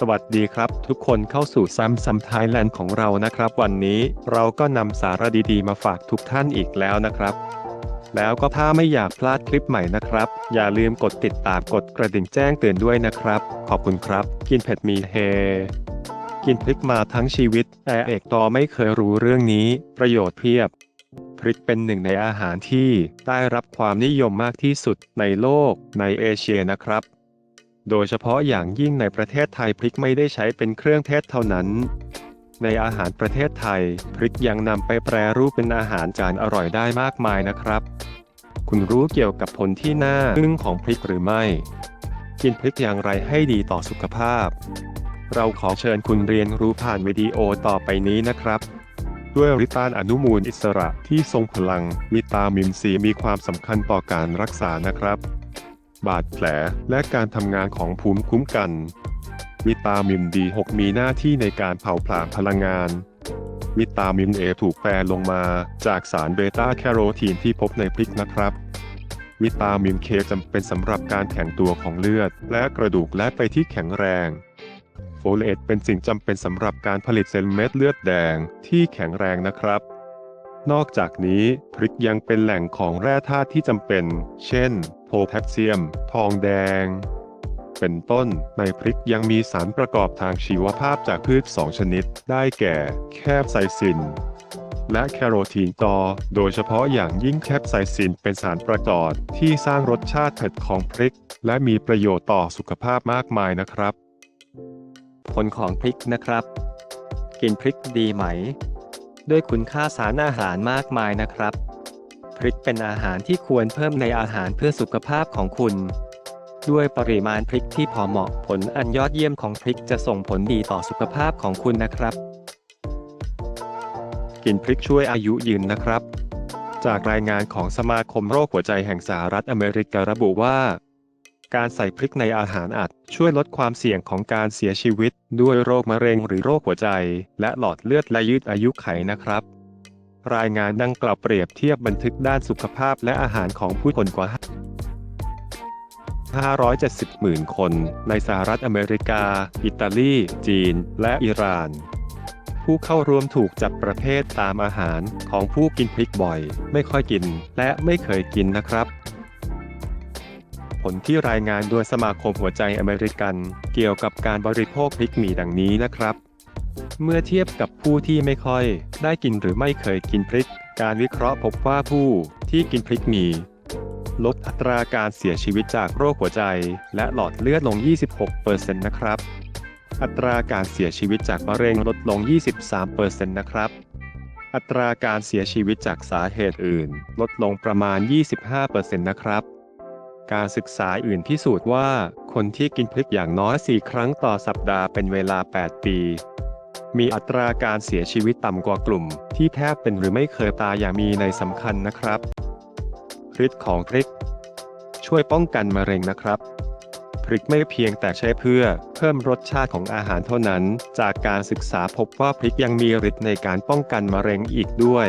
สวัสดีครับ ทุกคนเข้าสู่ซัมซัมไทยแลนด์ของเรานะครับ วันนี้เราก็นำสาระดีๆ มาฝากทุกท่านอีกแล้วนะครับ แล้วก็ถ้าไม่อยากพลาดคลิปใหม่นะครับ อย่าลืมกดติดตามกดกระดิ่งแจ้งเตือนด้วยนะครับ ขอบคุณครับ กินเผ็ดมีเฮกินพริกมาทั้งชีวิต แต่เอกตอไม่เคยรู้เรื่องนี้ ประโยชน์เพียบ พริกเป็นหนึ่งในอาหารที่ได้รับความนิยมมากที่สุดในโลกในเอเชียนะครับ โดยเฉพาะอย่างยิ่งในประเทศไทยพริกไม่ได้ใช้เป็นเครื่องเทศเท่านั้น ในอาหารประเทศไทย พริกยังนำไปแปรรูปเป็นอาหารจานอร่อยได้มากมายนะครับ คุณรู้เกี่ยวกับผลที่น่าอึ้งของพริกหรือไม่ กินพริกอย่างไรให้ดีต่อสุขภาพ เราขอเชิญคุณเรียนรู้ผ่านวิดีโอต่อไปนี้นะครับด้วยริต้านอนุมูลอิสระที่ทรงพลังวิตามินซีมีความสำคัญต่อการรักษานะครับ บาดแผล และการทำงานของภูมิคุ้มกัน วิตามิน D6 มีหน้าที่ในการเผาผลาญพลังงาน วิตามิน A ถูกแปลลงมาจากสารเบต้าแคโรทีนที่พบในพริกนะครับ วิตามิน K จำเป็นสำหรับการแข็งตัวของเลือด และกระดูกและไปที่แข็งแรงโฟเลตเป็นสิ่งจำเป็นสำหรับการผลิตเซลล์เม็ดเลือดแดงที่แข็งแรงนะครับ นอกจากนี้พริกยังเป็นแหล่งของแร่ธาตุที่จำเป็น เช่น โพแทสเซียม ทองแดง เป็นต้น ในพริกยังมีสารประกอบทางชีวภาพจากพืช2ชนิด ได้แก่ แคปไซซิน และแคโรทีนตอ โดยเฉพาะอย่างยิ่งแคปไซซินเป็นสารประกอบที่สร้างรสชาติเผ็ดของพริก และมีประโยชน์ต่อสุขภาพมากมายนะครับ ผลของพริกนะครับ กินพริกดีไหม ด้วยคุณค่าสารอาหารมากมายนะครับ พริกเป็นอาหารที่ควรเพิ่มในอาหารเพื่อสุขภาพของคุณ ด้วยปริมาณพริกที่พอเหมาะผลอันยอดเยี่ยมของพริกจะส่งผลดีต่อสุขภาพของคุณนะครับ กินพริกช่วยอายุยืนนะครับ จากรายงานของสมาคมโรคหัวใจแห่งสหรัฐอเมริการะบุว่า การใส่พริกในอาหารอาจช่วยลดความเสี่ยงของการเสียชีวิต ด้วยโรคมะเร็งหรือโรคหัวใจ และหลอดเลือดและยืดอายุไขนะครับ รายงานดังกล่าวเปรียบเทียบบันทึกด้านสุขภาพและอาหารของผู้คนกว่า570หมื่นคนในสหรัฐอเมริกา อิตาลี จีน และอิหร่าน ผู้เข้าร่วมถูกจัดประเภทตามอาหารของผู้กินพริกบ่อย ไม่ค่อยกิน และไม่เคยกินนะครับ ลที่รายงานโดยสมาคมหัวใจอเมริกัน เกี่ยวกับการบริโภคพริกหมี่ดังนี้นะครับ เมื่อเทียบกับผู้ที่ไม่ค่อย ได้กินหรือไม่เคยกินพริก การวิเคราะห์พบว่าผู้ที่กินพริกหมี่ลดอัตราการเสียชีวิตจากโรคหัวใจ และหลอดเลือดลง 26%นะครับ อัตราการเสียชีวิตจากมะเร็งลดลง 23%นะครับ อัตราการเสียชีวิตจากสาเหตุอื่น ลดลงประมาณ 25%นะครับ การศึกษาอื่นพิสูจน์ว่า คนที่กินพริกอย่างน้อย 4 ครั้งต่อสัปดาห์เป็นเวลา 8 ปี มีอัตราการเสียชีวิตต่ำกว่ากลุ่ม ที่แทบเป็นหรือไม่เคยตายอย่างมีในสำคัญนะครับฤทธิ์ของพริก ช่วยป้องกันมะเร็งนะครับ พริกไม่เพียงแต่ใช้เพื่อเพิ่มรสชาติของอาหารเท่านั้น จากการศึกษาพบว่าพริกยังมีฤทธิ์ในการป้องกันมะเร็งอีกด้วย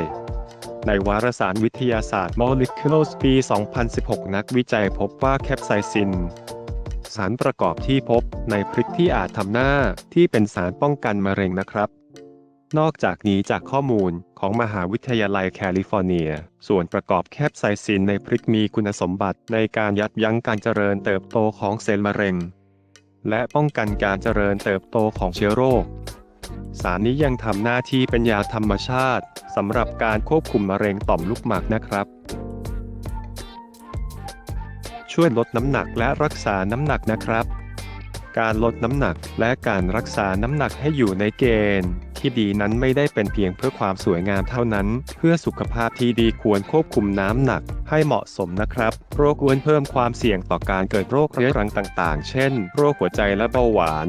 ในวารสารวิทยาศาสตร์ Molecules ปี 2016 นักวิจัยพบว่าแคปไซซิน สารประกอบที่พบในพริกที่อาจทำหน้าที่เป็นสารป้องกันมะเร็งนะครับ นอกจากนี้จากข้อมูลของมหาวิทยาลัยแคลิฟอร์เนีย ส่วนประกอบแคปไซซินในพริกมีคุณสมบัติในการยับยั้งการเจริญเติบโตของเซลล์มะเร็ง และป้องกันการเจริญเติบโตของเชื้อโรค สารนี้ยังทำหน้าที่เป็นยาธรรมชาติสำหรับการควบคุมมะเร็งต่อมลูกหมากนะครับ ช่วยลดน้ำหนักและรักษาน้ำหนักนะครับ การลดน้ำหนักและการรักษาน้ำหนักให้อยู่ในเกณฑ์ ที่ดีนั้นไม่ได้เป็นเพียงเพื่อความสวยงามเท่านั้น เพื่อสุขภาพที่ดีควรควบคุมน้ำหนักให้เหมาะสมนะครับ โรคอ้วนเพิ่มความเสี่ยงต่อการเกิดโรคเรื้อรังต่างๆ เช่น โรคหัวใจและเบาหวาน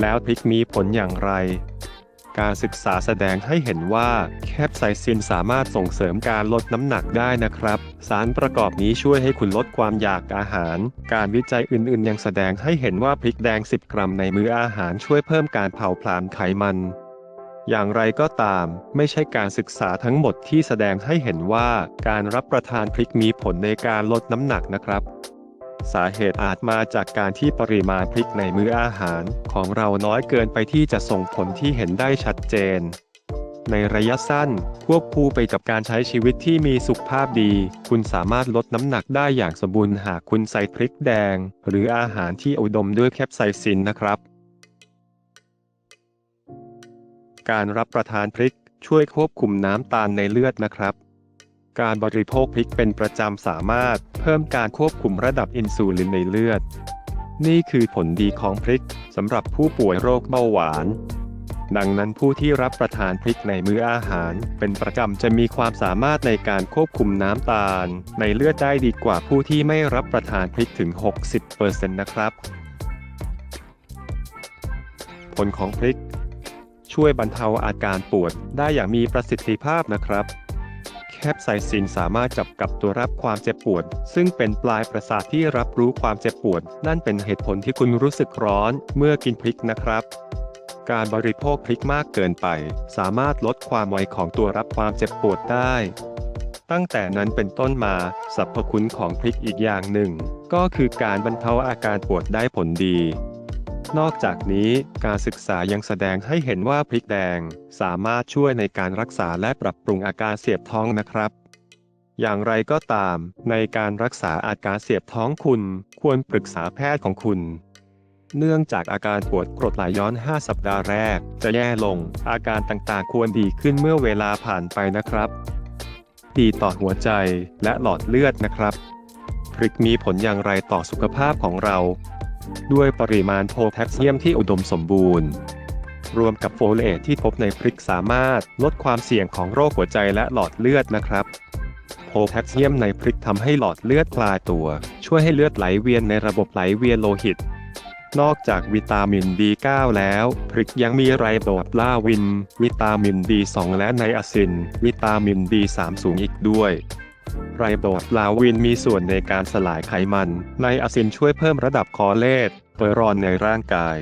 แล้วพริกมีผลอย่างไรการศึกษาแสดงให้เห็นว่าแคปไซซินสามารถส่งเสริมการลดน้ำหนักได้นะครับ สารประกอบนี้ช่วยให้คุณลดความอยากอาหาร การวิจัยอื่นๆ ยังแสดงให้เห็นว่าพริกแดง 10 กรัมในมื้ออาหารช่วยเพิ่มการเผาผลาญไขมัน อย่างไรก็ตาม ไม่ใช่การศึกษาทั้งหมดที่แสดงให้เห็นว่าการรับประทานพริกมีผลในการลดน้ำหนักนะครับสาเหตุอาจมาจากการที่ปริมาณพริกในมื้ออาหารของเราน้อยเกินไปที่จะส่งผลที่เห็นได้ชัดเจน ในระยะสั้น ควบคู่ไปกับการใช้ชีวิตที่มีสุขภาพดี คุณสามารถลดน้ำหนักได้อย่างสมบูรณ์หากคุณใส่พริกแดง หรืออาหารที่อุดมด้วยแคปไซซินนะครับ การรับประทานพริกช่วยควบคุมน้ำตาลในเลือดนะครับ การบริโภคพริกเป็นประจำสามารถเพิ่มการควบคุมระดับอินซูลินในเลือด นี่คือผลดีของพริกสำหรับผู้ป่วยโรคเบาหวาน ดังนั้นผู้ที่รับประทานพริกในมื้ออาหาร เป็นประจำจะมีความสามารถในการควบคุมน้ำตาล ในเลือดได้ดีกว่าผู้ที่ไม่รับประทานพริกถึง 60%นะครับ ผลของพริก ช่วยบรรเทาอาการปวดได้อย่างมีประสิทธิภาพนะครับ แคปไซซินสามารถจับกับตัวรับความเจ็บปวด ซึ่งเป็นปลายประสาทที่รับรู้ความเจ็บปวด นั่นเป็นเหตุผลที่คุณรู้สึกร้อนเมื่อกินพริกนะครับการบริโภคพริกมากเกินไป สามารถลดความไวของตัวรับความเจ็บปวดได้ ตั้งแต่นั้นเป็นต้นมาสรรพคุณของพริกอีกอย่างหนึ่ง ก็คือการบรรเทาอาการปวดได้ผลดี นอกจากนี้การศึกษายังแสดงให้เห็นว่าพริกแดง สามารถช่วยในการรักษาและปรับปรุงอาการเสียบท้องนะครับอย่างไรก็ตาม ในการรักษาอาการเสียบท้องคุณ ควรปรึกษาแพทย์ของคุณ เนื่องจากอาการปวดกรดไหลย้อน 5 สัปดาห์แรก จะแย่ลง อาการต่างๆ ควรดีขึ้นเมื่อเวลาผ่านไปนะครับ ดีต่อหัวใจและหลอดเลือดนะครับพริกมีผลอย่างไรต่อสุขภาพของเรา ด้วยปริมาณโพแทสเซียมที่อุดมสมบูรณ์ รวมกับโฟเลตที่พบในพริกสามารถลดความเสี่ยงของโรคหัวใจและหลอดเลือดนะครับโพแทสเซียมในพริกทำให้หลอดเลือดคลายตัว ช่วยให้เลือดไหลเวียนในระบบไหลเวียนโลหิต นอกจากวิตามิน B9 แล้ว พริกยังมีไรโบฟลาวิน วิตามิน B2 และไนอาซิน วิตามิน B3 สูงอีกด้วย ไรโบฟลาวินมีส่วนในการสลายไขมันไนอาซินช่วยเพิ่มระดับคอเลสเตอรอนในร่างกาย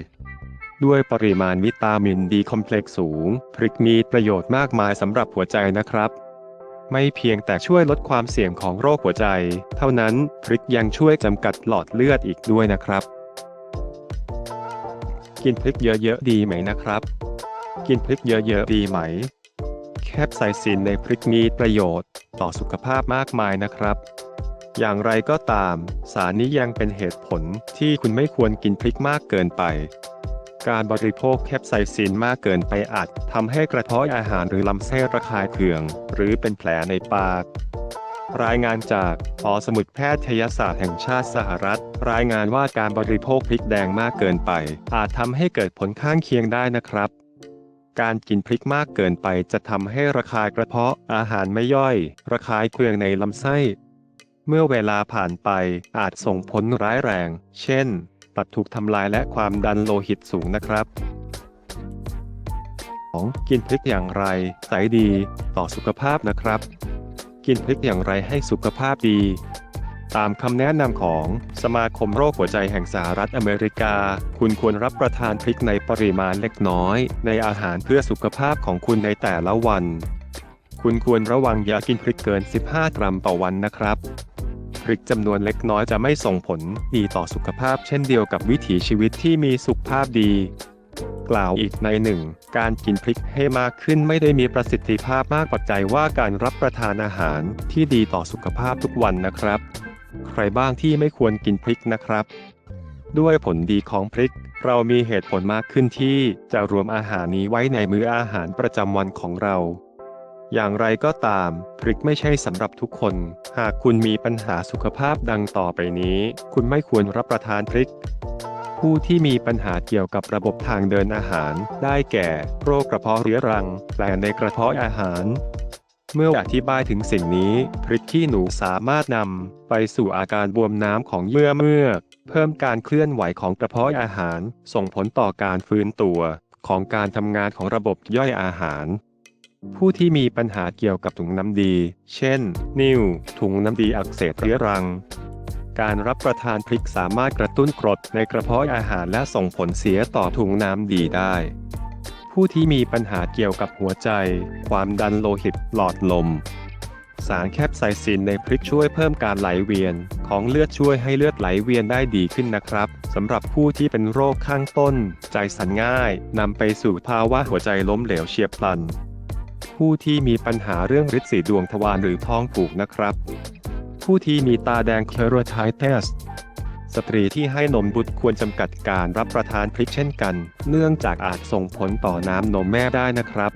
ด้วยปริมาณวิตามินดีคอมเพล็กซ์สูง พริกมีประโยชน์มากมายสำหรับหัวใจนะครับไม่เพียงแต่ช่วยลดความเสี่ยงของโรคหัวใจ เท่านั้นพริกยังช่วยจำกัดหลอดเลือดอีกด้วยนะครับ กินพริกเยอะๆดีไหมนะครับ กินพริกเยอะๆดีไหม แคปไซซินในพริกมีประโยชน์ต่อสุขภาพมากมายนะครับ อย่างไรก็ตาม สารนี้ยังเป็นเหตุผลที่คุณไม่ควรกินพริกมากเกินไป การบริโภคแคปไซซินมากเกินไปอาจทำให้กระเพาะอาหารหรือลำไส้ระคายเคือง หรือเป็นแผลในปากรายงานจากหอสมุดแพทยศาสตร์แห่งชาติสหรัฐ รายงานว่าการบริโภคพริกแดงมากเกินไป อาจทำให้เกิดผลข้างเคียงได้นะครับ การกินพริกมากเกินไปจะทำให้ระคายกระเพาะอาหารไม่ย่อย ระคายเคืองในลำไส้ เมื่อเวลาผ่านไปอาจส่งผลร้ายแรง เช่น ตัดถูกทำลายและความดันโลหิตสูงนะครับ 2. กินพริกอย่างไรใสดี ต่อสุขภาพนะครับ กินพริกอย่างไรให้สุขภาพดี ตามคำแนะนำของสมาคมโรคหัวใจแห่งสหรัฐอเมริกา คุณควรรับประทานพริกในปริมาณเล็กน้อย ในอาหารเพื่อสุขภาพของคุณในแต่ละวัน คุณควรระวังอย่ากินพริกเกิน 15 กรัมต่อวันนะครับ พริกจำนวนเล็กน้อยจะไม่ส่งผลดีต่อสุขภาพเช่นเดียวกับวิถีชีวิตที่มีสุขภาพดีกล่าวอีกในหนึ่ง การกินพริกให้มากขึ้นไม่ได้มีประสิทธิภาพมากปัจจัยว่าการรับประทานอาหารที่ดีต่อสุขภาพทุกวันนะครับ ใครบ้างที่ไม่ควรกินพริกนะครับ ด้วยผลดีของพริก เรามีเหตุผลมากขึ้นที่จะรวมอาหารนี้ไว้ในมื้ออาหารประจำวันของเรา อย่างไรก็ตาม พริกไม่ใช่สำหรับทุกคน หากคุณมีปัญหาสุขภาพดังต่อไปนี้ คุณไม่ควรรับประทานพริก ผู้ที่มีปัญหาเกี่ยวกับระบบทางเดินอาหาร ได้แก่ โรคกระเพาะเรื้อรังแผลในกระเพาะอาหาร เมื่ออธิบายถึงสิ่งนี้ พริกขี้หนูสามารถนำไปสู่อาการบวมน้ำของเยื่อเมือกเพิ่มการเคลื่อนไหวของกระเพาะอาหาร ส่งผลต่อการฟื้นตัว ของการทำงานของระบบย่อยอาหาร ผู้ที่มีปัญหาเกี่ยวกับถุงน้ำดี เช่น นิ่ว ถุงน้ำดีอักเสบเรื้อรัง การรับประทานพริกสามารถกระตุ้นกรดในกระเพาะอาหารและส่งผลเสียต่อถุงน้ำดีได้ ผู้ที่มีปัญหาเกี่ยวกับหัวใจ ความดันโลหิตหลอดลม สารแคปไซซินในพริกช่วยเพิ่มการไหลเวียน ของเลือดช่วยให้เลือดไหลเวียนได้ดีขึ้นนะครับสำหรับผู้ที่เป็นโรคข้างต้น ใจสั่นง่ายนำไปสู่ภาวะหัวใจล้มเหลวเฉียบพลัน ผู้ที่มีปัญหาเรื่องฤทธิ์สีดวงทวารหรือท้องผูกนะครับ ผู้ที่มีตาแดง c l e r o t i t e s สตรีที่ให้นมบุตรควรจำกัดการรับประทานพริกเช่นกัน เนื่องจากอาจส่งผลต่อน้ำนมแม่ได้นะครับ